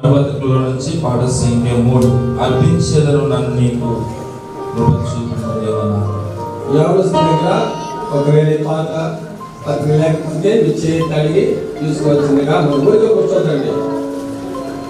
అనుబంధకుల నుంచి పాట సంఖ్య మూడు. అర్పించేదరు నన్ను నీకు. యవనస్తుల దగ్గర ఒకవేళ పాట పత్రిక లేకపోతే మీ చేయి తడిగి తీసుకోవాల్సిందిగా మన ఊరిలో కూర్చోదండి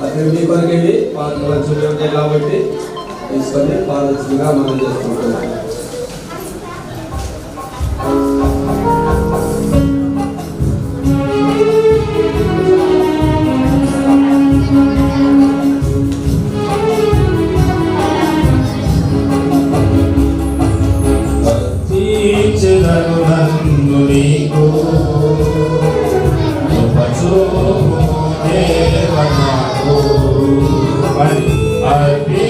పత్రిక మీ కొరకేవి పాత్ర లక్షలు ఉంటాయి కాబట్టి తీసుకొని పాలసీగా మనం చేసుకుంటున్నాం. నన్ను నీకు చూపు అర్పి